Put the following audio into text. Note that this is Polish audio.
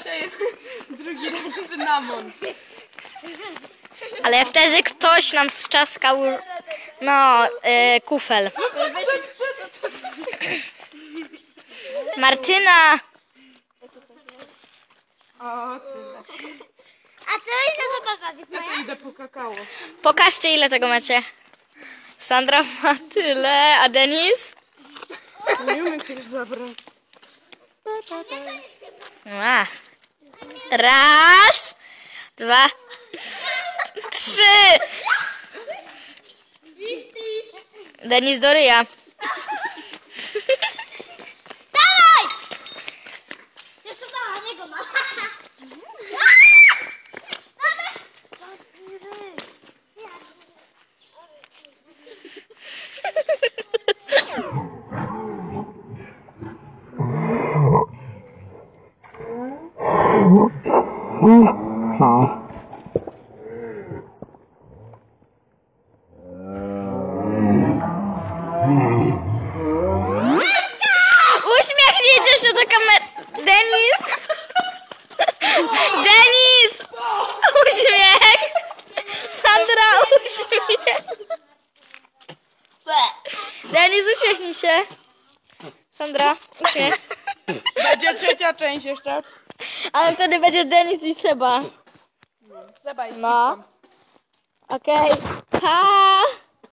Dzisiaj drugi raz cynamon. Ale wtedy ktoś nam strzaskał, no, y, kufel. Martyna, O, tyle. A co ile to papa Ja sobie idę po kakao. pokażcie ile tego macie. Sandra ma tyle, a Denis? Nie umiem cię zabrać. A. Raz, dwa, trzy. Denis do ryja. Uśmiechnijcie się do kamery. Denis! Denis! Uśmiech! Sandra, uśmiech! Denis, uśmiechnij się. Sandra, uśmiech. Będzie trzecia część jeszcze. Ale wtedy będzie Denis i Seba. Zabaj. No. Okej. Pa!